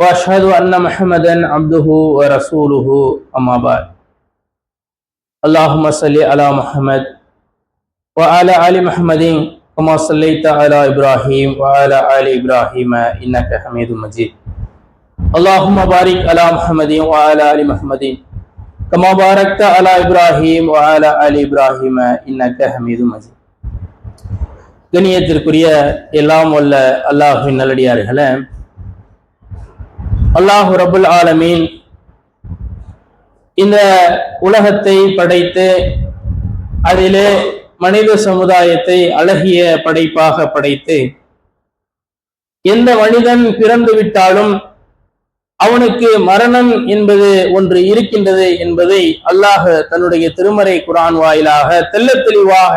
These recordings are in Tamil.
واشهد ان محمدا عبده ورسوله اما بعد اللهم صل على محمد وعلى ال محمد كما صليت على ابراهيم وعلى ال ابراهيم انك حميد مجيد اللهم بارك على محمد وعلى ال محمد كما باركت على ابراهيم وعلى ال ابراهيم انك حميد مجيد கண்ணியத்திற்குரிய எல்லாம் வல்ல அல்லாஹின் நல்லடியார்களே அல்லாஹு ரபுல் ஆலமீன் இந்த உலகத்தை படைத்து அதிலே மனித சமுதாயத்தை அழகிய படைப்பாக படைத்து எந்த மனிதன் பிறந்து விட்டாலும் அவனுக்கு மரணம் என்பது ஒன்று இருக்கின்றது என்பதை அல்லாஹ தன்னுடைய திருமறை குரான் வாயிலாக தெல்ல தெளிவாக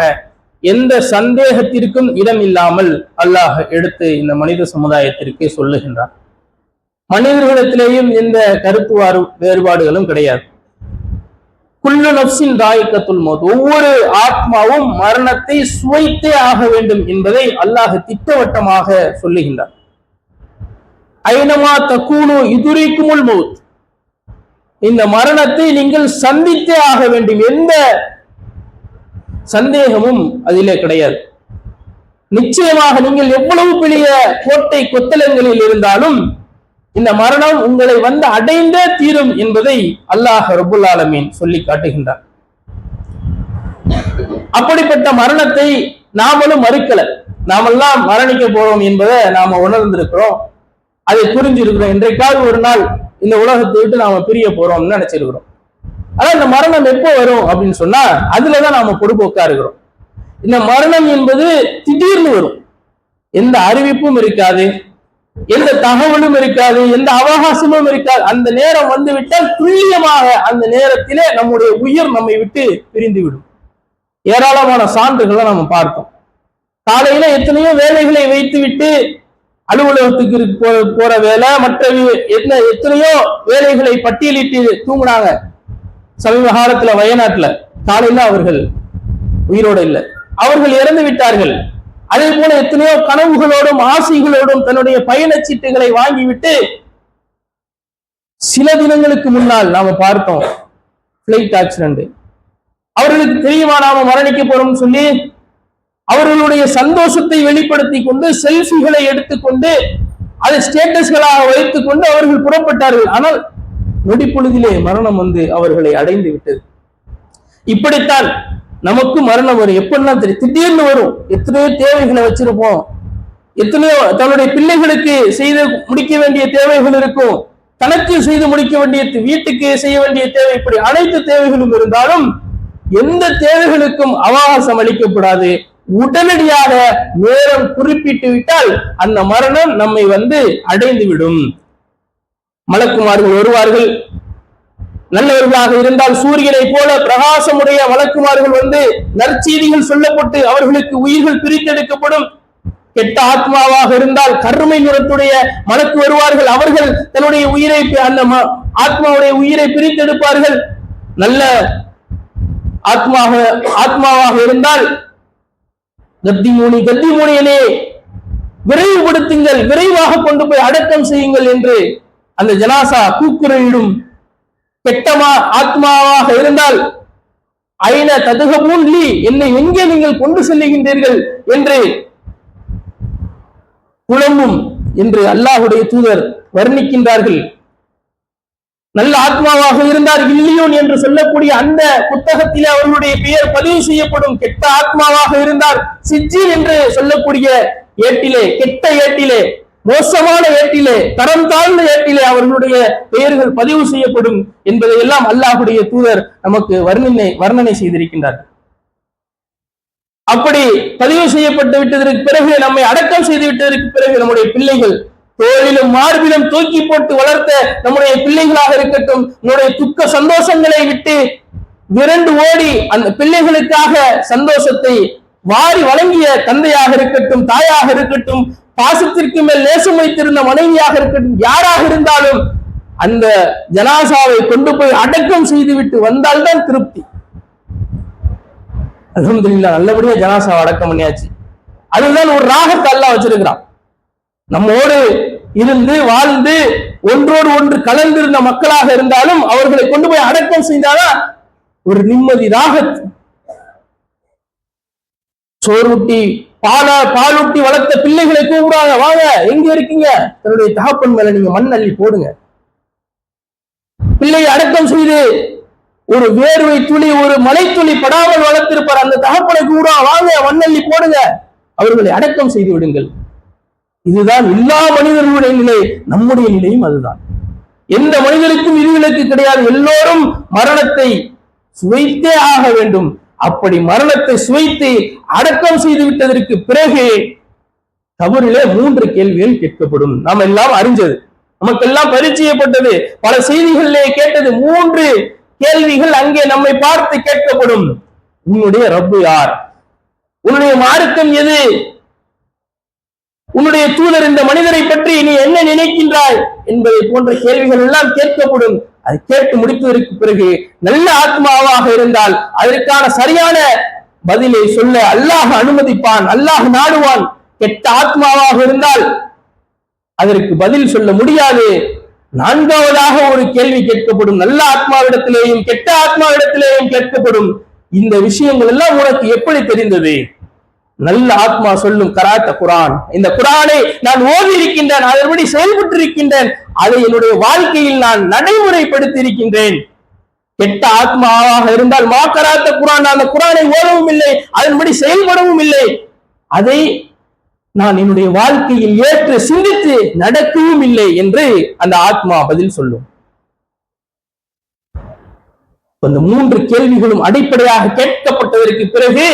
எந்த சந்தேகத்திற்கும் இடம் இல்லாமல் அல்லாஹ் எடுத்து இந்த மனித சமுதாயத்திற்கு சொல்லுகின்றான். மனிதர்களிடத்திலேயும் எந்த கருத்து வேறுபாடுகளும் கிடையாது. குல்லு நப்சின் தாயக்கத்துள் மோத். ஒவ்வொரு ஆத்மாவும் மரணத்தை சுவைத்தே ஆக வேண்டும் என்பதை அல்லாஹ் திட்டவட்டமாக சொல்லுகின்றார் ஐனமா தக்கூனு இதுரிக்குமுல் மவுத் இந்த மரணத்தை நீங்கள் சந்தித்தே ஆக வேண்டும். எந்த சந்தேகமும் அதிலே கிடையாது. நிச்சயமாக நீங்கள் எவ்வளவு பெரிய கோட்டை கொத்தலங்களில் இருந்தாலும் இந்த மரணம் உங்களை வந்து அடைந்தே தீரும் என்பதை அல்லாஹ் ரபுல் ஆலமீன் சொல்லி காட்டுகின்றார் அப்படிப்பட்ட மரணத்தை நாமளும் மறுக்கல. நாமெல்லாம் மரணிக்க போறோம் என்பதை நாம உணர்ந்திருக்கிறோம். அதை புரிஞ்சிருக்கிறோம் இன்றைக்காவது ஒரு நாள் இந்த உலகத்தை விட்டு நாம பிரிய போறோம்னு நினைச்சிருக்கிறோம். ஆனா இந்த மரணம் எப்போ வரும் அப்படின்னு சொன்னா அதுலதான் நாம பொறுப்போக்கா இருக்கிறோம். இந்த மரணம் என்பது திடீர்னு வரும். எந்த அறிவிப்பும் இருக்காது. எந்த தகவலும் இருக்காது எந்த அவகாசமும் இருக்காது. அந்த நேரம் வந்து விட்டால் துல்லியமாக அந்த நேரத்திலே நம்முடைய உயிர் நம்மை விட்டு பிரிந்து விடும் ஏராளமான சான்றுகளை நம்ம பார்த்தோம். காலையில எத்தனையோ வேலைகளை வைத்து விட்டு அலுவலகத்துக்கு போற வேலை மற்ற எத்தனையோ வேலைகளை பட்டியலிட்டு தூங்குனாங்க. சமீப காலத்துல வயநாட்டுல காலையில அவர்கள் உயிரோடு இல்லை. அவர்கள் இறந்து விட்டார்கள். அதே போல எத்தனையோ கனவுகளோடும் ஆசைகளோடும் தன்னுடைய பயணச்சீட்டுகளை வாங்கிவிட்டு சில தினங்களுக்கு முன்னால் நாம பார்த்தோம் பிளைட் ஆக்சிடென்ட் அவர்களுக்கு தெரியுமா நாம மரணிக்க போறோம் சொல்லி? அவர்களுடைய சந்தோஷத்தை வெளிப்படுத்தி கொண்டு செல்ஃபிகளை எடுத்துக்கொண்டு அதை ஸ்டேட்டஸ்களாக வைத்துக் கொண்டு அவர்கள் புறப்பட்டார்கள். ஆனால் நொடிப்பொழுதிலே மரணம் வந்து அவர்களை அடைந்து விட்டது இப்படித்தான் நமக்கு மரணம் வரும். எப்படிலாம் தெரியும்? திடீர்னு வரும். எத்தனையோ தேவைகளை வச்சிருப்போம். எத்தனையோ தன்னுடைய பிள்ளைகளுக்கு செய்து முடிக்க வேண்டிய தேவைகள் இருக்கும். தனக்கு செய்து முடிக்க வேண்டிய வீட்டுக்கு செய்ய வேண்டிய தேவை இப்படி அனைத்து தேவைகளும் இருந்தாலும் எந்த தேவைகளுக்கும் அவகாசம் அளிக்கப்படாது. உடனடியாக நேரம் குறிப்பிட்டு விட்டால் அந்த மரணம் நம்மை வந்து அடைந்து விடும் மலக்குமார்கள் வருவார்கள். நல்லவர்களாக இருந்தால் சூரியனை போல பிரகாசமுடைய வழக்குமார்கள் வந்து நற்செய்திகள் சொல்லப்பட்டு அவர்களுக்கு உயிர்கள் பிரித்தெடுக்கப்படும். கெட்ட ஆத்மாவாக இருந்தால் கருமை நிறத்துடைய மலக்கு வருவார்கள். அவர்கள் தன்னுடைய உயிரை அந்த ஆத்மாவுடைய உயிரை பிரித்தெடுப்பார்கள். நல்ல ஆத்மாக ஆத்மாவாக இருந்தால் கத்தி மூனி கத்தி மூனியனே விரைவுபடுத்துங்கள். விரைவாக கொண்டு போய் அடக்கம் செய்யுங்கள் என்று அந்த ஜனாசா கூக்குரலிடும் கெட்டமா ஆத்மாவாக இருந்தால் ஐன ததுகமுன் லீ என்னை எங்கே நீங்கள் கொண்டு செல்லுகின்றீர்கள் என்று குழம்பும் என்று அல்லாஹுடைய தூதர் வர்ணிக்கின்றார்கள். நல்ல ஆத்மாவாக இருந்தார் இல்லியோன் என்று சொல்லக்கூடிய அந்த புத்தகத்திலே அவர்களுடைய பெயர் பதிவு செய்யப்படும் கெட்ட ஆத்மாவாக இருந்தார். சிஜில் என்று சொல்லக்கூடிய ஏட்டிலே கெட்ட ஏட்டிலே மோசமான ஏட்டிலே தரம் தாழ்ந்த ஏட்டிலே அவர்களுடைய பெயர்கள் பதிவு செய்யப்படும் என்பதை எல்லாம் அல்லாஹுடைய தூதர் நமக்கு வர்ணனை வர்ணனை செய்திருக்கின்றார். அப்படி பதிவு செய்யப்பட்டு விட்டதற்கு பிறகு நம்மை அடக்கம் செய்து விட்டதற்கு பிறகு நம்முடைய பிள்ளைகள் தோளிலும் மார்பிலும் தூக்கி போட்டு வளர்த்த நம்முடைய பிள்ளைகளாக இருக்கட்டும் நம்முடைய துக்க சந்தோஷங்களை விட்டு விரண்டு ஓடி அந்த பிள்ளைகளுக்காக சந்தோஷத்தை வாரி வழங்கிய தந்தையாக இருக்கட்டும் தாயாக இருக்கட்டும் பாசத்திற்கு மேல் நேசம் வைத்திருந்த மனைவியாக இருக்கட்டும் யாராக இருந்தாலும் அந்த ஜனாசாவை கொண்டு போய் அடக்கம் செய்துவிட்டு வந்தால்தான் திருப்தி. அலமதுல்லா நல்லபடியா ஜனாசாவை அடக்கம் பண்ணியாச்சு. அதுதான் ஒரு ராகத்தை அல்லாஹ் வச்சிருக்கிறான். நம்மோடு இருந்து வாழ்ந்து ஒன்றோடு ஒன்று கலந்திருந்த மக்களாக இருந்தாலும் அவர்களை கொண்டு போய் அடக்கம் செய்தாதான் ஒரு நிம்மதி ராகத். சோறுட்டி பால பாலூட்டி வளர்த்த பிள்ளைகளை கூப்பிடுவாங்க வாங்க எங்க இருக்கீங்க? தன்னுடைய தகப்பன் மேல நீங்க மண் அள்ளி போடுங்க. பிள்ளையை அடக்கம் செய்து ஒரு வேர்வை துளி ஒரு மலை துளி படாமல் வளர்த்திருப்பார். அந்த தகப்பனை கூட வாங்க மண்ணள்ளி போடுங்க. அவர்களை அடக்கம் செய்து விடுங்கள். இதுதான் எல்லா மனிதர்களுடைய நிலை. நம்முடைய நிலையும் அதுதான். எந்த மனிதருக்கும் விதிவிலக்கு கிடையாது. எல்லோரும் மரணத்தை சுவைத்தே ஆக வேண்டும். அப்படி மரணத்தை சுவைத்து அடக்கம் செய்து விட்டதற்கு பிறகு கபரிலே மூன்று கேள்விகள் கேட்கப்படும். நாம் எல்லாம் அறிஞ்சது. நமக்கெல்லாம் பரிச்சயப்பட்டது பல செய்திகளிலே கேட்டது. மூன்று கேள்விகள் அங்கே நம்மை பார்த்து கேட்கப்படும். உன்னுடைய ரப்பு யார்? உன்னுடைய மார்க்கம் எது? உன்னுடைய தூதர் இந்த மனிதரை பற்றி நீ என்ன நினைக்கின்றாய்? என்பதை போன்ற கேள்விகள் எல்லாம் கேட்கப்படும். அது கேட்டு முடித்ததற்கு பிறகு நல்ல ஆத்மாவாக இருந்தால் அதற்கான சரியான பதிலை சொல்ல அல்லாஹ் அனுமதிப்பான் அல்லாஹ் நாடுவான். கெட்ட ஆத்மாவாக இருந்தால் அதற்கு பதில் சொல்ல முடியாது. நான்காவதாக ஒரு கேள்வி கேட்கப்படும். நல்ல ஆத்மாவிடத்திலேயும் கெட்ட ஆத்மாவிடத்திலேயும் கேட்கப்படும். இந்த விஷயங்கள் எல்லாம் உனக்கு எப்படி தெரிந்தது? நல்ல ஆத்மா சொல்லும் கராத்த குரான். இந்த குரானை நான் ஓதி இருக்கின்றேன் அதன்படி செயல்பட்டு இருக்கின்றேன் அதை என்னுடைய வாழ்க்கையில் நான் நடைமுறைப்படுத்தி இருக்கின்றேன் கெட்ட ஆத்மாவாக இருந்தால் மா கராத்த குரான் நான் அந்த குரானை ஓதவும் இல்லை அதன்படி செயல்படவும் இல்லை. அதை நான் என்னுடைய வாழ்க்கையில் ஏற்று சிந்தித்து நடக்கவும் இல்லை என்று அந்த ஆத்மா பதில் சொல்லும். அந்த மூன்று கேள்விகளும் அடிப்படையாக கேட்கப்பட்டதற்கு பிறகு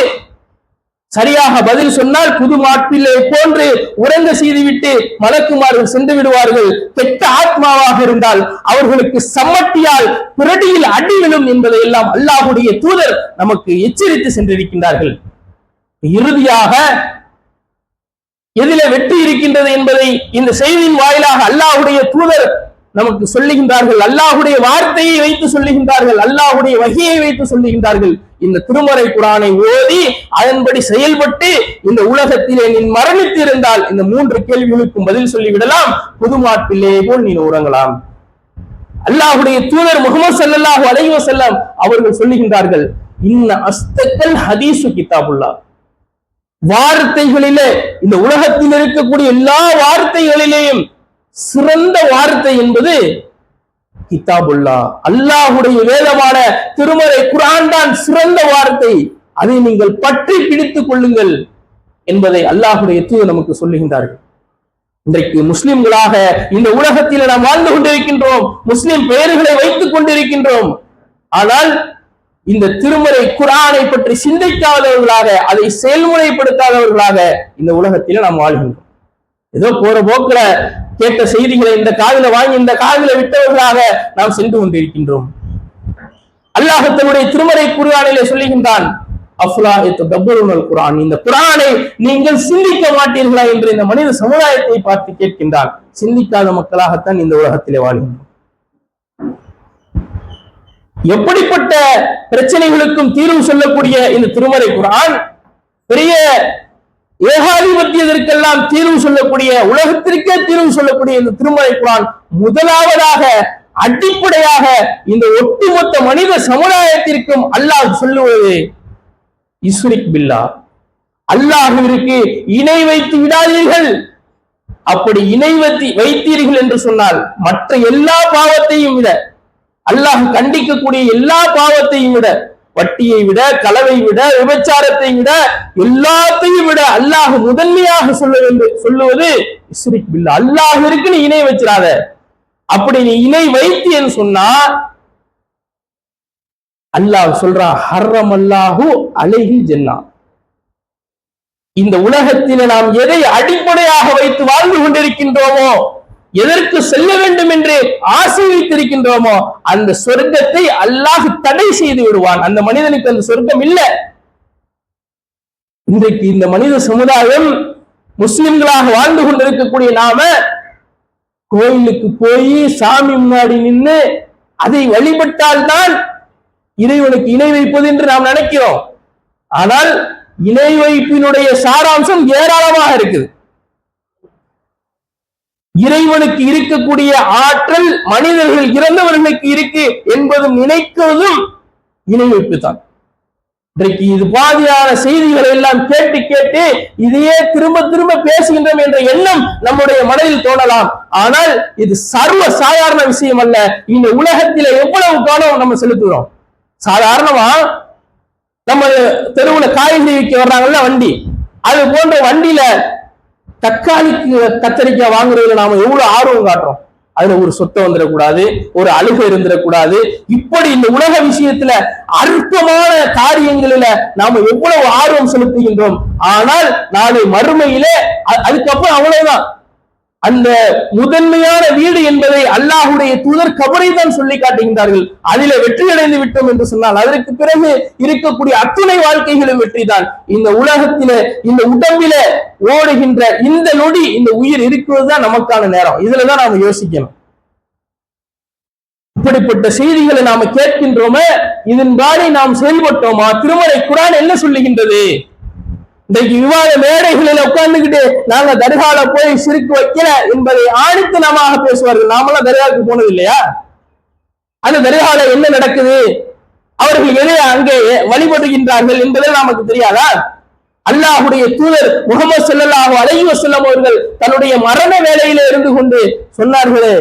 சரியாக பதில் சொன்னால் புது மாட்பிள்ளை போன்று உறங்க செய்துவிட்டு மலக்குமார்கள் சென்று விடுவார்கள். கெட்ட ஆத்மாவாக இருந்தால் அவர்களுக்கு சம்மட்டியால் பிறடியில் அடி விழும் என்பதை எல்லாம் அல்லாஹுடைய தூதர் நமக்கு எச்சரித்து சென்றிருக்கின்றார்கள். இறுதியாக எதில வெற்றி இருக்கின்றது என்பதை இந்த செய்தியின் வாயிலாக அல்லாஹுடைய தூதர் நமக்கு சொல்லுகின்றார்கள். அல்லாஹுடைய வார்த்தையை வைத்து சொல்லுகின்றார்கள். அல்லாஹுடைய வகையை வைத்து சொல்லுகின்றார்கள். இந்த திருமறை குரானை ஓதி அதன்படி செயல்பட்டு இந்த உலகத்திலே நீ மரணித்து இருந்தால் இந்த மூன்று கேள்விகளுக்கும் பதில் சொல்லிவிடலாம். புதுமாட்டிலே போல் நீ உறங்கலாம். அல்லாஹுடைய தூதர் முகமது சல்லாஹு அலைவ செல்லம் அவர்கள் சொல்லுகின்றார்கள் இன்ன அஸ்தக்கல் ஹதீசு கிதாபுல்லா வார்த்தைகளிலே இந்த உலகத்தில் இருக்கக்கூடிய எல்லா வார்த்தைகளிலேயும் சிறந்த வார்த்தை என்பது கிதாபுல்லா அல்லாஹுடைய வேதமான திருமறை குரான் தான் சிறந்த வார்த்தை. அதை நீங்கள் பற்றி பிடித்துக் கொள்ளுங்கள் என்பதை அல்லாஹுடைய தூது நமக்கு சொல்லுகின்றார்கள். இன்றைக்கு முஸ்லிம்களாக இந்த உலகத்தில் நாம் வாழ்ந்து கொண்டிருக்கின்றோம். முஸ்லிம் பெயர்களை வைத்துக் கொண்டிருக்கின்றோம். ஆனால் இந்த திருமறை குரானை பற்றி சிந்திக்காதவர்களாக அதை செயல்முறைப்படுத்தாதவர்களாக இந்த உலகத்தில் நாம் வாழ்கின்றோம். ஏதோ போற போக்குல கேட்ட செய்திகளை இந்த காதல வாங்கி இந்த காதல விட்டவர்களாக நாம் சென்று கொண்டிருக்கின்றோம். அல்லாஹ் தன்னுடைய திருமறை குரானிலே சொல்லுகின்றான் குரான் இந்த குரானை நீங்கள் சிந்திக்க மாட்டீர்களா என்று இந்த மனித சமுதாயத்தை பார்த்து கேட்கின்றான். சிந்திக்காத மக்களாகத்தான் இந்த உலகத்திலே வாழ்கின்றோம். எப்படிப்பட்ட பிரச்சனைகளுக்கும் தீர்வு சொல்லக்கூடிய இந்த திருமறை குரான் பெரிய ஏகாதிபத்தியதற்கெல்லாம் தீர்வு சொல்லக்கூடிய உலகத்திற்கே தீர்வு சொல்லக்கூடிய இந்த திருமலை குரான் முதலாவதாக அடிப்படையாக இந்த ஒட்டுமொத்த மனித சமுதாயத்திற்கும் அல்லாஹ் சொல்லுவது இஸ்ரிக் பில்லா. அல்லாஹுவிற்கு இணை வைத்து விடாதீர்கள். அப்படி இணை வைத்தி வைத்தீர்கள் என்று சொன்னால் மற்ற எல்லா பாவத்தையும் விட அல்லாஹ் கண்டிக்கக்கூடிய எல்லா பாவத்தையும் விட வட்டியை விட கலவை விட விபச்சாரத்தை விட எல்லாத்தையும் விட அல்லாஹ் முதன்மையாக சொல்ல வேண்டும். சொல்லுவது இஸ்ரிக் பில்லா அல்லாஹ் இருக்குன்னு இணை வச்சிடாத அப்படி நீ இணை வைத்தியன்னு சொன்னா அல்லாஹ் சொல்றான் ஹர்ரம் அல்லாஹு அலைஹி ஜென்னா. இந்த உலகத்தில நாம் எதை அடிப்படையாக வைத்து வாழ்ந்து கொண்டிருக்கின்றோமோ எதற்கு செல்ல வேண்டும் என்று ஆசை வைத்திருக்கின்றோமோ அந்த சொர்க்கத்தை அல்லாஹ் தடை செய்து விடுவான். அந்த மனிதனுக்கு அந்த சொர்க்கம் இல்லை. இன்றைக்கு இந்த மனித சமுதாயம் முஸ்லிம்களாக வாழ்ந்து கொண்டிருக்கக்கூடிய நாம கோயிலுக்கு போய் சாமி முன்னாடி நின்று அதை வழிபட்டால்தான் இறைவனுக்கு இணை வைப்பது என்று நாம் நினைக்கிறோம். ஆனால் இணை வைப்பினுடைய சாராம்சம் ஏராளமாக இருக்குது. இறைவனுக்கு இருக்கக்கூடிய ஆற்றல் மனிதர்கள் இறந்தவர்களுக்கு இருக்கு என்பதும் நினைக்குவதும் இணை வைப்பு தான் இன்றைக்கு இது பாதியான செய்திகளை எல்லாம் கேட்டு கேட்டு இதையே திரும்ப திரும்ப பேசுகின்றோம் என்ற எண்ணம் நம்முடைய மனதில் தோணலாம். ஆனால் இது சர்வ சாதாரண விஷயம் அல்ல. இந்த உலகத்தில எவ்வளவு காலம் நம்ம செலுத்துகிறோம்? சாதாரணமா நம்ம தெருவுல காய்கறி விற்க வர்றாங்கல்ல வண்டி. அது போன்ற வண்டியில தக்காளிக்கு கத்தரிக்காய் வாங்குறதுல நாம எவ்வளவு ஆர்வம் காட்டுறோம்? அதுல ஒரு சொத்தை வந்துடக்கூடாது ஒரு அழுகை இருந்துடக்கூடாது. இப்படி இந்த உலக விஷயத்துல அற்பமான காரியங்களில நாம எவ்வளவு ஆர்வம் செலுத்துகின்றோம். ஆனால் நாளை மறுமையிலே அதுக்கப்புறம் அவ்வளவுதான். அந்த முதன்மையான வீடு என்பதை அல்லாஹுடைய தூதர் கபரை தான் சொல்லி காட்டுகின்றார்கள். அதில வெற்றி அடைந்து விட்டோம் என்று சொன்னால் அதற்கு பிறகு இருக்கக்கூடிய அத்துணை வாழ்க்கைகளும் வெற்றிதான் இந்த உலகத்தில இந்த உடம்பில ஓடுகின்ற இந்த நொடி இந்த உயிர் இருக்கிறதுதான் நமக்கான நேரம். இதுலதான் நாம யோசிக்கணும். இப்படிப்பட்ட செய்திகளை நாம கேட்கின்றோமே இதன்பாடி நாம் செயல்பட்டோமா? திருமலை குரான் என்ன சொல்லுகின்றது? இன்றைக்கு விவாத மேடைகளில் உட்கார்ந்துகிட்டு நாங்க தர்கால போய் சிரிக்கு வைக்கல என்பதை ஆணித்தனமாக பேசுவார்கள். நாமெல்லாம் தர்காவுக்கு போனது இல்லையா? அந்த தர்கால என்ன நடக்குது? அவர்கள் எதை அங்கே வழிபடுகின்றார்கள் என்பதை நமக்கு தெரியாதா? அல்லாஹுடைய தூதர் முகமது ஸல்லல்லாஹு அலைஹி செல்லம் அவர்கள் தன்னுடைய மரண வேலையில இருந்து கொண்டு சொன்னார்களே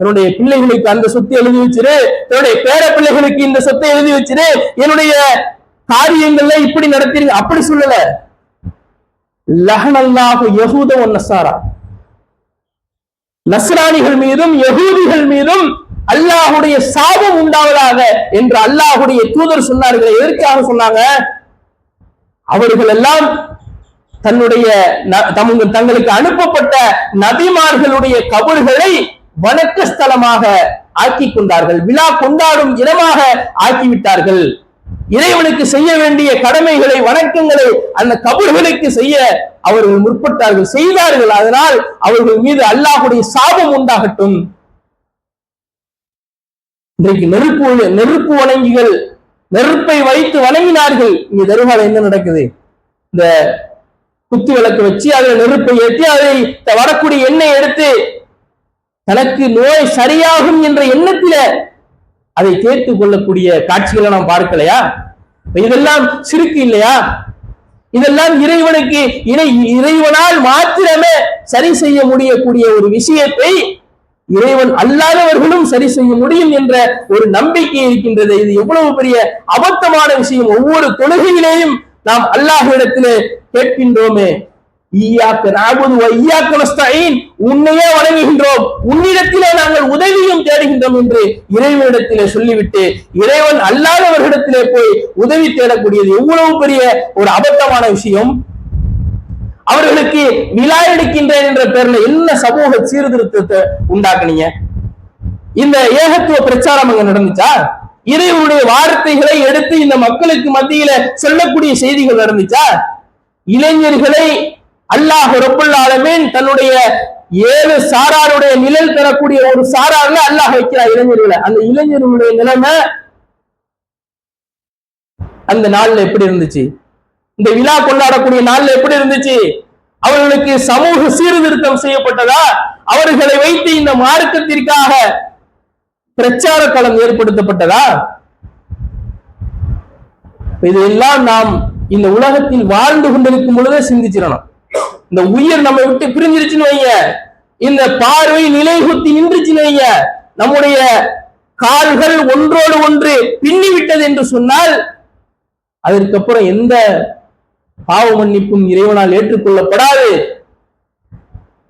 தன்னுடைய பிள்ளைகளுக்கு அந்த சொத்தை எழுதி வச்சிரு தன்னுடைய பேர பிள்ளைகளுக்கு இந்த சொத்தை எழுதி வச்சிரு என்னுடைய காரியங்கள்ல இப்படி நடத்திருங்க அப்படி சொல்லல. லஹனல்லாஹு யகூத ஒன் நசாரா. நஸ்ரானிகள் மீதும் யகூதிகள் மீதும் அல்லாஹுடைய சாபம் உண்டாவதாக என்று அல்லாஹுடைய தூதர் சொன்னார்கள் எதற்காக சொன்னாங்க? அவர்கள் எல்லாம் தன்னுடைய ந- தமங்க தங்களுக்கு அனுப்பப்பட்ட நபிமார்களுடைய கபல்களை வணக்க ஸ்தலமாக ஆக்கி கொண்டார்கள் விழா கொண்டாடும் இடமாக ஆக்கிவிட்டார்கள். இறைவனுக்கு செய்ய வேண்டிய கடமைகளை வணக்கங்களை அந்த கபர்களுக்கு செய்ய அவர்கள் முற்பட்டார்கள் செய்தார்கள். அதனால் அவர்கள் மீது அல்லாஹுடைய சாபம் உண்டாகட்டும். இன்றைக்கு நெருப்பு நெருப்பு வணங்கிகள் நெருப்பை வைத்து வணங்கினார்கள். இங்க தருகால என்ன நடக்குது? இந்த குத்து விளக்கு வச்சு அதுல நெருப்பை ஏற்றி அதை வரக்கூடிய எண்ணெய் எடுத்து தனக்கு நோய் சரியாகும் என்ற எண்ணத்தில அதை தேர்த்து கொள்ளக்கூடிய காட்சிகளை நாம் பார்க்கலையா? இதெல்லாம் சிறுக்கு இல்லையா? இதெல்லாம் இறைவனுக்கு இணை இறைவனால் மாத்திரமே சரி செய்ய முடியக்கூடிய ஒரு விஷயத்தை இறைவன் அல்லாதவர்களும் சரி செய்ய முடியும் என்ற ஒரு நம்பிக்கை இருக்கின்றது. இது எவ்வளவு பெரிய அபத்தமான விஷயம். ஒவ்வொரு தொழுகையிலேயும் நாம் அல்லாஹிடத்திலே கேட்கின்றோமே. ஈயாக்க நாபுது ஐயாக்க உன்னையே வணங்குகின்றோம். உன்னிடத்திலே நாங்கள் தேடுகின்றோம் என்று இறைவனிடத்திலே சொல்லிவிட்டு இறைவன் அல்லாதவர்களிடத்திலே போய் உதவி தேடக்கூடியது எவ்வளவு பெரிய ஒரு அபத்தமான விஷயம். அவர்களுக்கு விழா எடுக்கின்றேன் என்ற பேர்ல என்ன சமூக சீர்திருத்தத்தை உண்டாக்குனீங்க? இந்த ஏகத்துவ பிரச்சாரம் அங்க நடந்துச்சா? இறைவனுடைய வார்த்தைகளை எடுத்து இந்த மக்களுக்கு மத்தியில சொல்லக்கூடிய செய்திகள் நடந்துச்சா? இளைஞர்களை அல்லாஹ் ரப்புல் தன்னுடைய ஏழு சாராருடைய நிழல் பெறக்கூடிய ஒரு சாரார்ல அல்லாஹ் வைக்கிறார் இளைஞர்களை. அந்த இளைஞர்களுடைய நிலைமை அந்த நாள்ல எப்படி இருந்துச்சு? இந்த விழா கொண்டாடக்கூடிய நாள்ல எப்படி இருந்துச்சு? அவர்களுக்கு சமூக சீர்திருத்தம் செய்யப்பட்டதா? அவர்களை வைத்து இந்த மார்க்கத்திற்காக பிரச்சார களம் ஏற்படுத்தப்பட்டதா? இதெல்லாம் நாம் இந்த உலகத்தில் வாழ்ந்து கொண்டிருக்கும் பொழுதே சிந்திச்சிடணும். இந்த உயிர் நம்ம விட்டு பிரிஞ்சிருச்சுன்னு வைங்க. இந்த பார்வை நிலைகுத்தி நின்றுச்சுன்னு வைங்க. நம்முடைய கால்கள் ஒன்றோடு ஒன்று பின்னி விட்டது என்று சொன்னால் அதற்கப்புறம் எந்த பாவ மன்னிப்பும் இறைவனால் ஏற்றுக்கொள்ளப்படாது.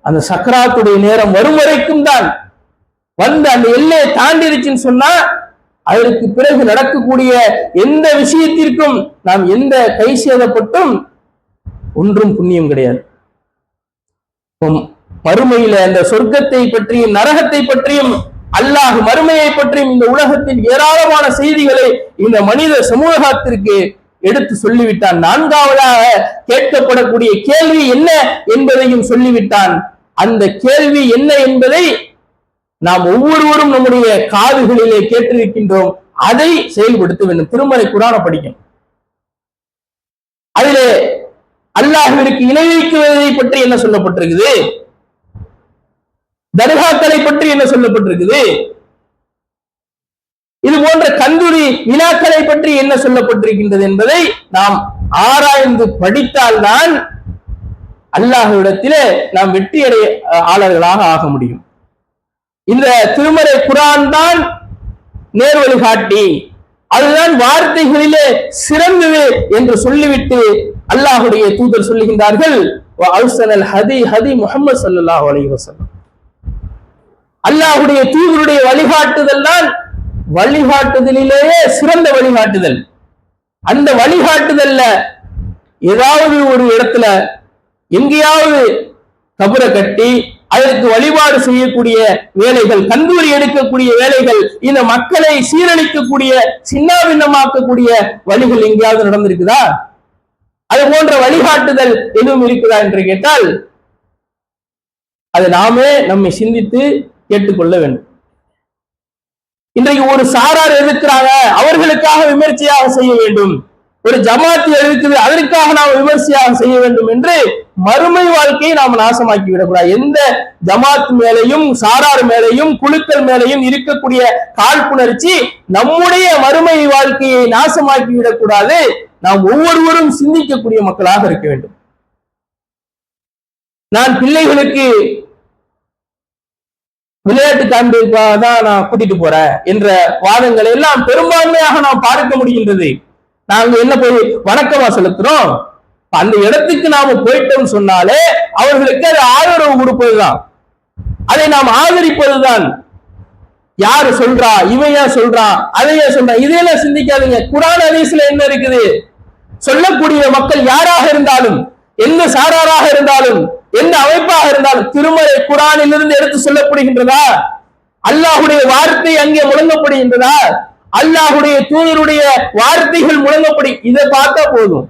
அந்த சக்கராத்துடைய நேரம் வரும் வரைக்கும் தான் வந்து அந்த எல்லையை தாண்டிருச்சுன்னு சொன்னா அதற்கு பிறகு நடக்கக்கூடிய எந்த விஷயத்திற்கும் நாம் எந்த கை சேதப்பட்டும் ஒன்றும் புண்ணியம் கிடையாது. மறுமையில அந்த சொர்க்கத்தை பற்றியும் நரகத்தை பற்றியும் அல்லாஹ் மறுமையை பற்றியும் இந்த உலகத்தில் ஏராளமான செய்திகளை இந்த மனித சமூகத்திற்கு எடுத்து சொல்லிவிட்டான். நான்காவதாக கேட்கப்படக்கூடிய கேள்வி என்ன என்பதையும் சொல்லிவிட்டான். அந்த கேள்வி என்ன என்பதை நாம் ஒவ்வொருவரும் நம்முடைய காதுகளிலே கேட்டிருக்கின்றோம். அதை செயல்படுத்த வேண்டும் திருமலை குரான படிக்கும். அதிலே அல்லாஹுவிற்கு இணை வைக்குவதை பற்றி என்ன சொல்லப்பட்டிருக்குது? தர்காக்களை பற்றி என்ன சொல்லப்பட்டிருக்குது? இது போன்ற கந்தூரி வினாக்களை பற்றி என்ன சொல்லப்பட்டிருக்கின்றது என்பதை நாம் ஆராய்ந்து படித்தால்தான் அல்லாஹ்விடத்திலே நாம் வெற்றியடைய ஆளர்களாக ஆக முடியும். இந்த திருமறை குரான் தான் நேர்வழி காட்டி அதுதான் வார்த்தைகளிலே சிறந்தது என்று சொல்லிவிட்டு அல்லாஹுடைய தூதர் சொல்லுகின்றார்கள் ஹதி ஹதி முகமது சல்லாஹ் அல்லாஹுடைய தூதருடைய வழிகாட்டுதல் தான் வழிகாட்டுதலிலேயே சிறந்த வழிகாட்டுதல். அந்த வழிகாட்டுதல்ல ஏதாவது ஒரு இடத்துல எங்கேயாவது கபரை கட்டி அதற்கு வழிபாடு செய்யக்கூடிய வேலைகள் கந்தூரி எடுக்கக்கூடிய வேலைகள் இந்த மக்களை சீரழிக்கக்கூடிய சின்னாபின்னமாக்கக்கூடிய வழிகள் எங்கேயாவது நடந்திருக்குதா? அது போன்ற வழிகாட்டுதல் எதுவும் இருக்குதா என்று கேட்டால் அது நாமே நம்மை சிந்தித்து கேட்டுக்கொள்ள வேண்டும். இன்றைக்கு ஒரு சாரார் எதிர்க்கிறாங்க அவர்களுக்காக விமர்சையாக செய்ய வேண்டும்? ஒரு ஜமாத்து இருக்குது அதற்காக நாம் விமர்சையாக செய்ய வேண்டும் என்று மறுமை வாழ்க்கையை நாம் நாசமாக்கி விடக்கூடாது எந்த ஜமாத் மேலையும் சாரார் மேலையும் குழுக்கள் மேலையும் இருக்கக்கூடிய காழ்ப்புணர்ச்சி நம்முடைய மறுமை வாழ்க்கையை நாசமாக்கி விடக்கூடாது நாம் ஒவ்வொருவரும் சிந்திக்கக்கூடிய மக்களாக இருக்க வேண்டும். நான் பிள்ளைகளுக்கு விளையாட்டு காண்பிற்காக தான் நான் கூட்டிட்டு போறேன் என்ற வாதங்களை எல்லாம் பெரும்பான்மையாக நாம் பார்க்க முடிகின்றது. நாங்க என்ன போய் வணக்கமா செலுத்துறோம்? அந்த இடத்துக்கு நாம போயிட்டோம் சொன்னாலே அவர்களுக்கு அது ஆதரவு கொடுப்பதுதான். அதை நாம் ஆதரிப்பதுதான். யாரு சொல்றா? இவன் ஏன் சொல்றான் அதை ஏன் சொல்றான் இதையெல்லாம் சிந்திக்காதீங்க. குரான் அதிசல என்ன இருக்குது? சொல்லக்கூடிய மக்கள் யாராக இருந்தாலும் எந்த சாராராக இருந்தாலும் எந்த அமைப்பாக இருந்தாலும் திருமலை குரானிலிருந்து எடுத்து சொல்லப்படுகின்றதா? அல்லாஹுடைய வார்த்தை அங்கே முழங்கப்படுகின்றதா? அல்லாஹுடைய தூதருடைய வார்த்தைகள் முழங்கப்படி இதை பார்த்தா போதும்.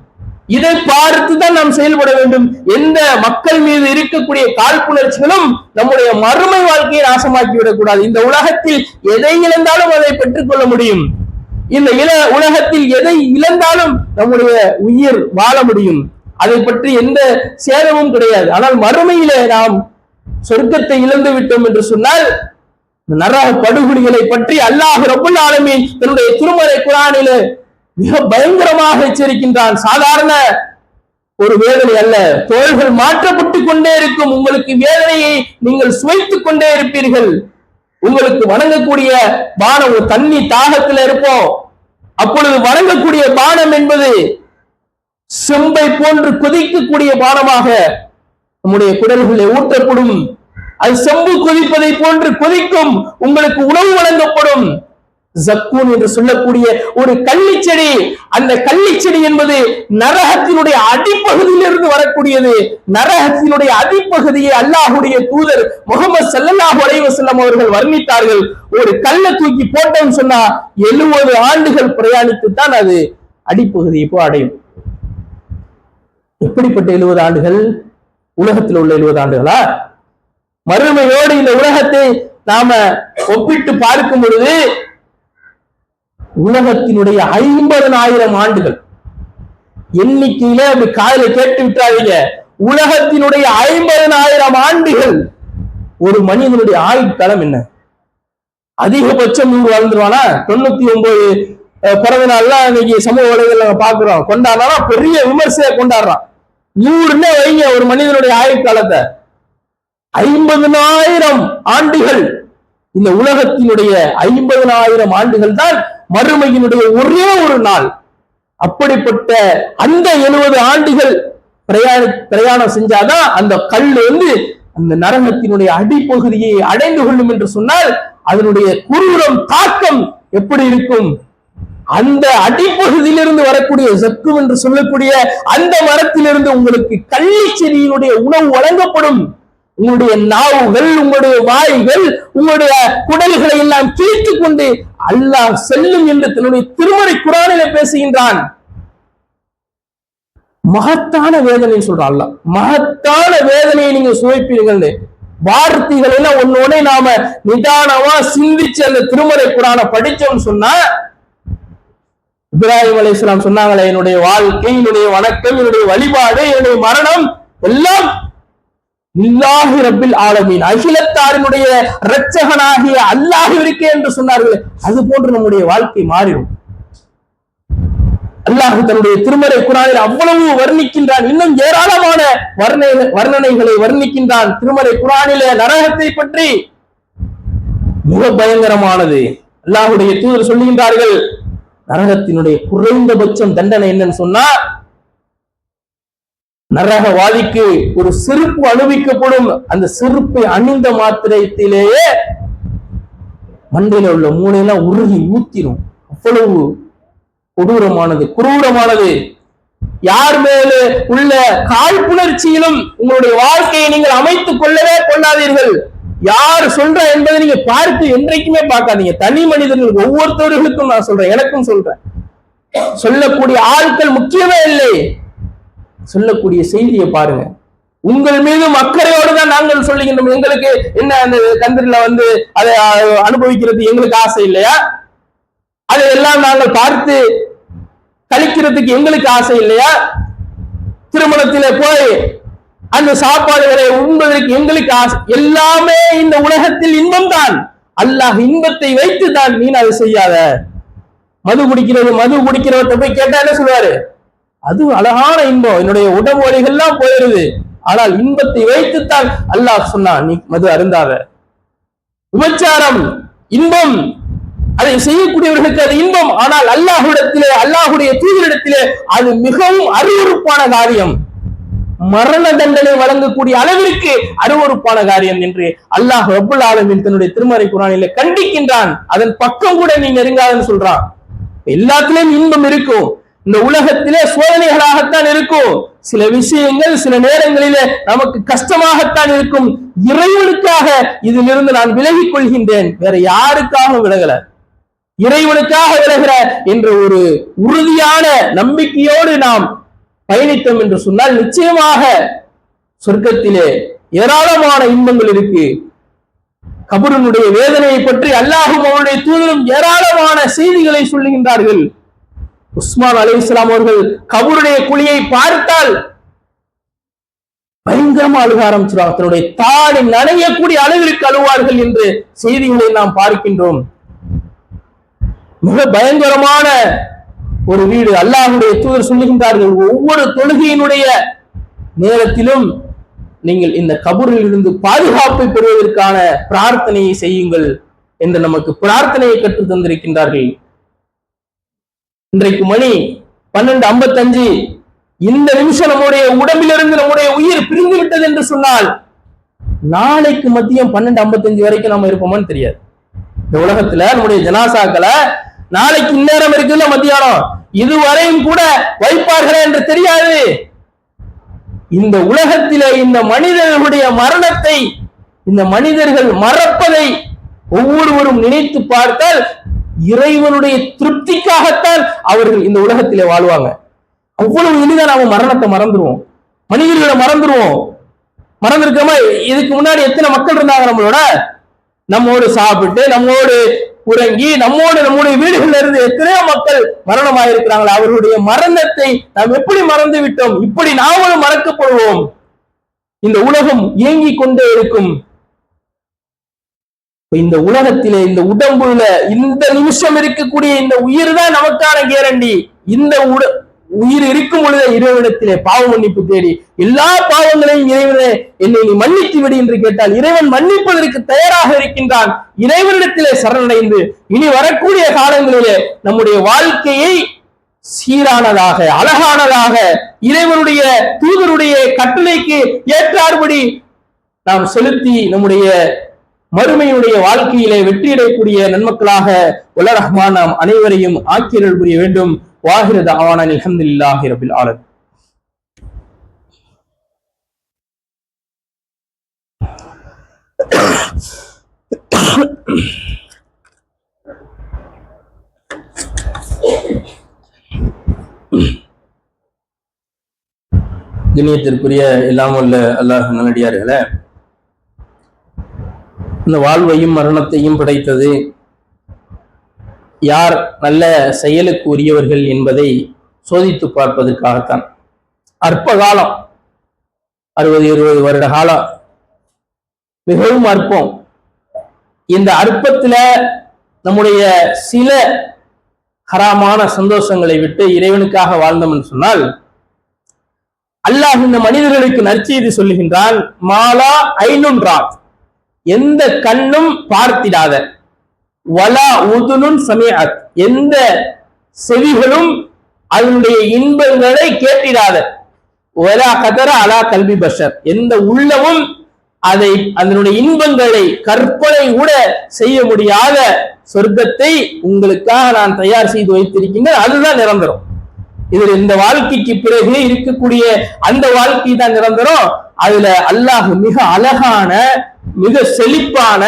இதை பார்த்து தான் நாம் செயல்பட வேண்டும். எந்த மக்கள் மீது இருக்கக்கூடிய காழ்ப்புணர்ச்சிகளும் நம்முடைய மறுமை வாழ்க்கையை நாசமாக்கி விடக்கூடாது இந்த உலகத்தில் எதை இழந்தாலும் அதை பெற்றுக்கொள்ள முடியும். இந்த இல உலகத்தில் எதை இழந்தாலும் நம்முடைய உயிர் வாழ முடியும். அதை பற்றி எந்த சேதமும் கிடையாது. ஆனால் மறுமையிலே நாம் சொர்க்கத்தை இழந்து விட்டோம் என்று சொன்னால் நரக படுகொலிகளை பற்றி அல்லாஹ் ரபுல் ஆலமீன் தன்னுடைய திருமறை குரானில மிக பயங்கரமாக எச்சரிக்கின்றான். சாதாரண ஒரு வேதனை அல்ல. தோள்கள் மாற்றப்பட்டு கொண்டே இருக்கும். உங்களுக்கு வேதனையை நீங்கள் சுவைத்துக் கொண்டே இருப்பீர்கள். உங்களுக்கு வணங்கக்கூடிய வான ஒரு தண்ணி தாகத்துல இருப்போம். அப்பொழுது வழங்கக்கூடிய பானம் என்பது செம்பை போன்று கொதிக்கக்கூடிய பானமாக நம்முடைய குடல்களை ஊற்றப்படும். அது செம்பு கொதிப்பதை போன்று கொதிக்கும். உங்களுக்கு உணவு வழங்கப்படும். ஜக்கூன் என்று சொல்லக்கூடிய ஒரு கள்ளிச்செடி அந்த கள்ளிச்செடி என்பது நரகத்தினுடைய அடிப்பகுதியிலிருந்து வரக்கூடியது. நரகத்தினுடைய அடிப்பகுதியை அல்லாஹுடைய தூதர் முகமது சல்லல்லாஹு அலைஹி அவர்கள் வர்ணித்தார்கள். ஒரு கல்லை தூக்கி போட்டோம்னு சொன்னா எழுபது ஆண்டுகள் பிரயாணித்து தான் அது அடிப்பகுதியை போ அடையும். எப்படிப்பட்ட எழுபது ஆண்டுகள்? உலகத்தில் உள்ள எழுபது ஆண்டுகளா? மறுமையோடு இந்த உலகத்தை நாம ஒப்பிட்டு பார்க்கும் பொழுது உலகத்தினுடைய ஐம்பதனாயிரம் ஆண்டுகள். எண்ணிக்கையில அப்படி காதல கேட்டு விட்டாதீங்க. உலகத்தினுடைய ஐம்பதனாயிரம் ஆண்டுகள். ஒரு மனிதனுடைய ஆயுட்காலம் என்ன? அதிகபட்சம் நூறு வாழ்ந்துருவானா? தொண்ணூத்தி ஒன்பது பிறந்த நாள்லாம் இன்னைக்கு சமூக வலைதளம் நாங்க பாக்குறோம் கொண்டாடுறா பெரிய விமர்சையா கொண்டாடுறான். நூறுன்னு வைங்க ஒரு மனிதனுடைய ஆயுட்காலத்தை. ஐம்பதனாயிரம் ஆண்டுகள். இந்த உலகத்தினுடைய ஐம்பதனாயிரம் ஆண்டுகள் தான் மறுமையினுடைய ஒரே ஒரு நாள். அப்படிப்பட்ட அந்த எழுபது ஆண்டுகள் பிரயாண பிரயாணம் செஞ்சாதான் அந்த கல் வந்து அந்த நரகத்தினுடைய அடிப்பகுதியை அடைந்து கொள்ளும் என்று சொன்னால் அதனுடைய குரூரம் தாக்கம் எப்படி இருக்கும்? அந்த அடிப்பகுதியிலிருந்து வரக்கூடிய சக்கு என்று சொல்லக்கூடிய அந்த மரத்திலிருந்து உங்களுக்கு கள்ளிச்செடியினுடைய உணவு வழங்கப்படும். உங்களுடைய நாவுகள் உங்களுடைய வாய்கள் உங்களுடைய குடல்களை எல்லாம் கிழித்துக் கொண்டு அல்லாஹ் செல்லும் என்று தன்னுடைய திருமறை குரானிலே பேசுகின்றான். மகத்தான வேதனை சொல்றான் அல்லாஹ். மகத்தான வேதனையை நீங்க சுவைப்பீர்கள். வார்த்தைகள் எல்லாம் ஒன்னோட நாம நிதானமா சிந்திச்சு அந்த திருமறை குரான படிச்சோம்னு சொன்னா இப்ராஹிம் அலைஹிஸ்ஸலாம் சொன்னாங்களே என்னுடைய வாழ்க்கை என்னுடைய வணக்கம் என்னுடைய வழிபாடு என்னுடைய மரணம் எல்லாம் இல்லாஹி ரப்பில் ஆலமீன். அகிலத்தாரினுடைய இரட்சகனாகிய அல்லாஹ் இருக்கே என்று சொன்னார்கள். அது போன்று நம்முடைய வாழ்க்கை மாறிடும். அல்லாஹ் தன்னுடைய திருமறை குரானில் அவ்வளவு வர்ணிக்கின்றான். இன்னும் ஏராளமான வர்ணனை வர்ணனைகளை வர்ணிக்கின்றான். திருமறை குரானிலே நரகத்தை பற்றி மிக பயங்கரமானது. அல்லாஹுடைய தூதர் சொல்லுகின்றார்கள் நரகத்தினுடைய குறைந்தபட்சம் தண்டனை என்னன்னு சொன்னா நரகவாதிக்கு ஒரு செருப்பு அணிவிக்கப்படும். அந்த செருப்பை அணிந்த மாத்திரத்திலேயே மண்டையில உள்ள மூளையெல்லாம் உருகி ஊத்திரும். அவ்வளவு கொடூரமானது குரூரமானது. யார் மேலே உள்ள காழ்ப்புணர்ச்சியிலும் உங்களுடைய வாழ்க்கையை நீங்கள் அமைத்துக் கொள்ளவே கொள்ளாதீர்கள். யார் சொல்ற என்பதை நீங்க பார்த்து என்றைக்குமே பார்க்காதீங்க. தனி மனிதர்கள் ஒவ்வொருத்தவர்களுக்கும் நான் சொல்றேன் எனக்கும் சொல்றேன். சொல்லக்கூடிய ஆட்கள் முக்கியமே இல்லை. சொல்லக்கூடிய செய்தியை பாருங்க. உங்கள் மீதும் அக்கறையோடு தான் நாங்கள் சொல்லுகின்றோம். எங்களுக்கு என்ன அந்த கந்திரில வந்து அதை அனுபவிக்கிறது எங்களுக்கு ஆசை இல்லையா? அதை எல்லாம் நாங்கள் பார்த்து கழிக்கிறதுக்கு எங்களுக்கு ஆசை இல்லையா? திருமணத்திலே போய் அந்த சாப்பாடுகளை உண்பதற்கு எங்களுக்கு ஆசை. எல்லாமே இந்த உலகத்தில் இன்பம் தான். அல்லாஹ் இன்பத்தை வைத்து தான் நீ அதை செய்யாத. மது குடிக்கிறது மது குடிக்கிறவர்கிட்ட போய் கேட்டா என்ன சொல்லுவாரு? அது அழகான இன்பம். என்னுடைய உடம்பு வழிகள்லாம் போயிருது ஆனால் இன்பத்தை வைத்துத்தான் அல்லாஹ் சொன்னான் நீ மது அருந்தாத. விபச்சாரம் இன்பம் அதை செய்யக்கூடியவர்களுக்கு அது இன்பம். ஆனால் அல்லாஹுடத்திலே அல்லாஹுடைய தூதரிடத்திலே அது மிகவும் அருவருப்பான காரியம். மரண தண்டனை வழங்கக்கூடிய அளவிற்கு அருவருப்பான காரியம் என்று அல்லாஹ் ரபுல் ஆலமின் தன்னுடைய திருமறை குரானில கண்டிக்கின்றான். அதன் பக்கம் கூட நீ நெருங்காதன்னு சொல்றான். எல்லாத்திலையும் இன்பம் இருக்கும். இந்த உலகத்திலே சோதனைகளாகத்தான் இருக்கும். சில விஷயங்கள் சில நேரங்களிலே நமக்கு கஷ்டமாகத்தான் இருக்கும். இறைவனுக்காக இதிலிருந்து நான் விலகிக் கொள்கின்றேன். வேற யாருக்காகவும் விலகல. இறைவனுக்காக விலகிற என்ற ஒரு உறுதியான நம்பிக்கையோடு நாம் பயணித்தோம் என்று சொன்னால் நிச்சயமாக சொர்க்கத்திலே ஏராளமான இன்பங்கள் இருக்கு. கபருனுடைய வேதனையை பற்றி அல்லாஹும் அவருடைய தூதரும் ஏராளமான செய்திகளை சொல்லுகின்றார்கள். உஸ்மான் அலி இஸ்லாம் அவர்கள் கபருடைய குழியை பார்த்தால் பயங்கரமா அழுக ஆரம்பிச்சிருவாங்க. தன்னுடைய தாடி நனையக்கூடிய அளவிற்கு அழுவார்கள் என்று செய்திகளை நாம் பார்க்கின்றோம். மிக பயங்கரமான ஒரு வீடு. அல்லாஹுடைய தூதர் சொல்லுகின்றார்கள் ஒவ்வொரு தொழுகையினுடைய நேரத்திலும் நீங்கள் இந்த கபூரில் இருந்து பாதுகாப்பை பெறுவதற்கான பிரார்த்தனையை செய்யுங்கள் என்று நமக்கு பிரார்த்தனையை கற்றுத் தந்திருக்கின்றார்கள் இன்றைக்கு மணி பன்னெண்டு ஐம்பத்தஞ்சு. இந்த நிமிஷம் நம்முடைய உடம்பிலிருந்து நம்முடைய உயிர் பிரிந்து விட்டது என்று சொன்னால் நாளைக்கு மதியம் பன்னெண்டு ஐம்பத்தஞ்சு வரைக்கும் நம்ம இருப்போமான்னு தெரியாது. இந்த உலகத்துல நம்முடைய ஜனாசாக்களை நாளைக்கு இந்நேரம் இருக்குல்ல மத்தியானம். இதுவரையும் கூட வைப்பார்களே என்று தெரியாது. இந்த உலகத்திலே இந்த மனிதர்களுடைய மரணத்தை இந்த மனிதர்கள் மறப்பதை ஒவ்வொருவரும் நினைத்து பார்த்தால் இறைவனுடைய திருப்திக்காகத்தான் அவர்கள் இந்த உலகத்திலே வாழ்வாங்க. அவ்வளவு எளிதா நாம மரணத்தை மறந்துருவோம். மனிதர்களை மறந்துருவோம். மறந்துருக்கோமா இதுக்கு முன்னாடி எத்தனை மக்கள் இருந்தாங்க நம்மளோட? நம்மோடு சாப்பிட்டு நம்மோடு உறங்கி நம்மோடு நம்முடைய வீடுகள்ல இருந்து எத்தனையோ மக்கள் மரணமாயிருக்கிறாங்களே அவர்களுடைய மரணத்தை நாம் எப்படி மறந்து விட்டோம் இப்படி நாமளும் மறக்கப்படுவோம். இந்த உலகம் இயங்கிக் கொண்டே இருக்கும். இந்த உலகத்திலே இந்த உடம்புல இந்த நிமிஷம் இருக்கக்கூடிய இந்த உயிர் தான் நமக்கான கேரண்டி இந்த உட உயிர் இருக்கும் பொழுதே இறைவனிடத்திலே பாவ மன்னிப்பு தேடி எல்லா பாவங்களையும் இறைவனே என்னை நீ மன்னித்து விடு என்று கேட்டால் இறைவன் மன்னிப்பதற்கு தயாராக இருக்கின்றான். இறைவனிடத்திலே சரணடைந்து இனி வரக்கூடிய காலங்களிலே நம்முடைய வாழ்க்கையை சீரானதாக அழகானதாக இறைவனுடைய தூதருடைய கட்டளைக்கு ஏற்றார்படி நாம் செலுத்தி நம்முடைய மறுமையுடைய வாழ்க்கையிலே வெற்றியடையக்கூடிய நன்மக்களாக உல ரஹ்மான் நாம் அனைவரையும் ஆக்கியர்கள் புரிய வேண்டும். வாஹிரத ஆவான அல்ஹம்துலில்லாஹி ரபில் ஆலமீன். கண்ணியத்திற்குரிய எல்லாம் உள்ள அல்லாஹ் நல்லடியார்களே இந்த வாழ்வையும் மரணத்தையும் படைத்தது. யார் நல்ல செயலுக்கு உரியவர்கள் என்பதை சோதித்து பார்ப்பதற்காகத்தான். அற்ப காலம் அறுபது இருபது வருட காலம். மிகவும் அற்பம். இந்த அற்பத்துல நம்முடைய சில ஹராமான சந்தோஷங்களை விட்டு இறைவனுக்காக வாழ்ந்தோம் என்று சொன்னால் அல்லாஹ் இந்த மனிதர்களுக்கு நற்செய்தி சொல்லுகின்றான் மாலா ஐநுன்றான். எந்த கண்ணும் பார்த்திடாத. வலா உதுனும் சமயத் எந்த செவிகளும் அதனுடைய இன்பங்களை கேட்டிடாத. வலா கதர அலா கல்வி பஷர். எந்த உள்ளமும் அதை அதனுடைய இன்பங்களை கற்பனை கூட செய்ய முடியாத சொர்க்கத்தை உங்களுக்காக நான் தயார் செய்து வைத்திருக்கின்றேன். அதுதான் நிரந்தரம். இதில் இந்த வாழ்க்கைக்கு பிறகு இருக்கக்கூடிய அந்த வாழ்க்கை தான் நிரந்தரம். அதுல அல்லாஹ் மிக அழகான மிக செழிப்பான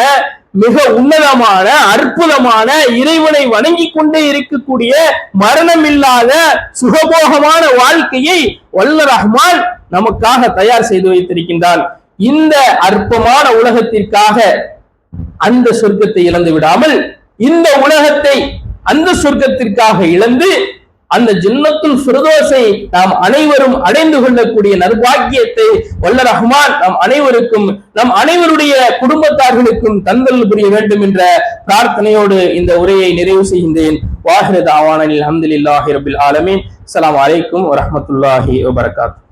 மிக உன்னதமான அற்புதமான இறைவனை வணங்கி கொண்டே இருக்கக்கூடிய மரணம் இல்லாத சுகபோகமான வாழ்க்கையை வல்ல ரஹ்மான் நமக்காக தயார் செய்து வைத்திருக்கின்றான். இந்த அற்பமான உலகத்திற்காக அந்த சொர்க்கத்தை இழந்து விடாமல் இந்த உலகத்தை அந்த சொர்க்கத்திற்காக இழந்து அந்த ஜின்னத்துல் ஃபிர்தோஸை நாம் அனைவரும் அடைந்து கொள்ளக்கூடிய நர்பாக்கியத்தை வல்ல ரஹ்மான் நம் அனைவருக்கும் நம் அனைவருடைய குடும்பத்தார்களுக்கும் தந்தல் புரிய வேண்டும் என்ற பிரார்த்தனையோடு இந்த உரையை நிறைவு செய்கின்றேன். வாஹிரத் ஆவானில் அஹமதுல்லாஹி ரபில் ஆலமீன். அலாம் அலைக்கும் வரமத்துல்லாஹி வபரகாத்துஹு